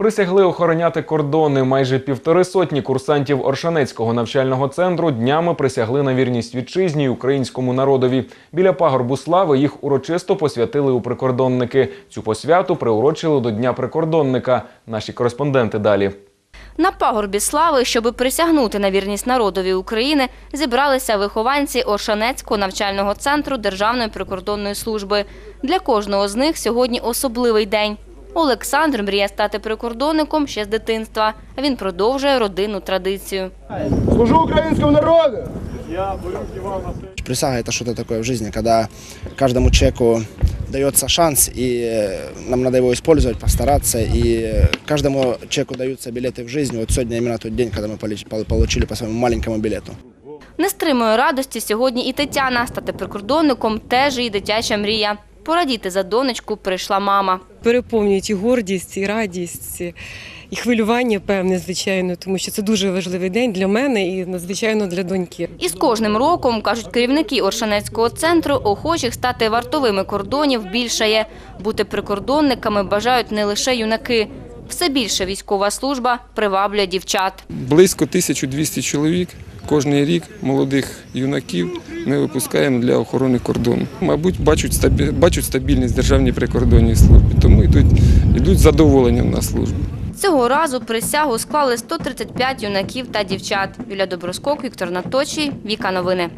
Присягли охороняти кордони. Майже півтори сотні курсантів Оршанецького навчального центру днями присягли на вірність вітчизні й українському народові. Біля пагорбу слави їх урочисто посвятили у прикордонники. Цю посвяту приурочили до Дня прикордонника. Наші кореспонденти далі. На пагорбі слави, щоби присягнути на вірність народові України, зібралися вихованці Оршанецького навчального центру Державної прикордонної служби. Для кожного з них сьогодні особливий день. Олександр мріє стати прикордонником ще з дитинства. Він продовжує родинну традицію. Служу украинскому народу! Присяга это что-то такое в жизни, когда каждому человеку дается шанс, и э, нам надо его использовать, постараться, и э, каждому человеку даются билеты в жизнь. Вот сегодня именно тот день, когда мы полеч- пол- получили по своему маленькому билету. Не стримує радості сьогодні і Тетяна. Стати прикордонником теж її дитяча мрія. Порадіти за донечку прийшла мама. переповнюють і гордість, і радість, і хвилювання певне, звичайно, тому що це дуже важливий день для мене і надзвичайно для доньки. І з кожним роком, кажуть керівники Оршанецького центру, охочих стати вартовими кордонів більшає. Бути прикордонниками бажають не лише юнаки. Все більше військова служба приваблює дівчат. Близько 1200 чоловік кожний рік молодих юнаків ми випускаємо для охорони кордону. Мабуть, бачать, бачать стабільність державній прикордонній службі, тому йдуть, йдуть задоволенням на службу. Цього разу присягу склали 135 юнаків та дівчат. Юля Доброскок, Віктор Наточій, Віка Новини.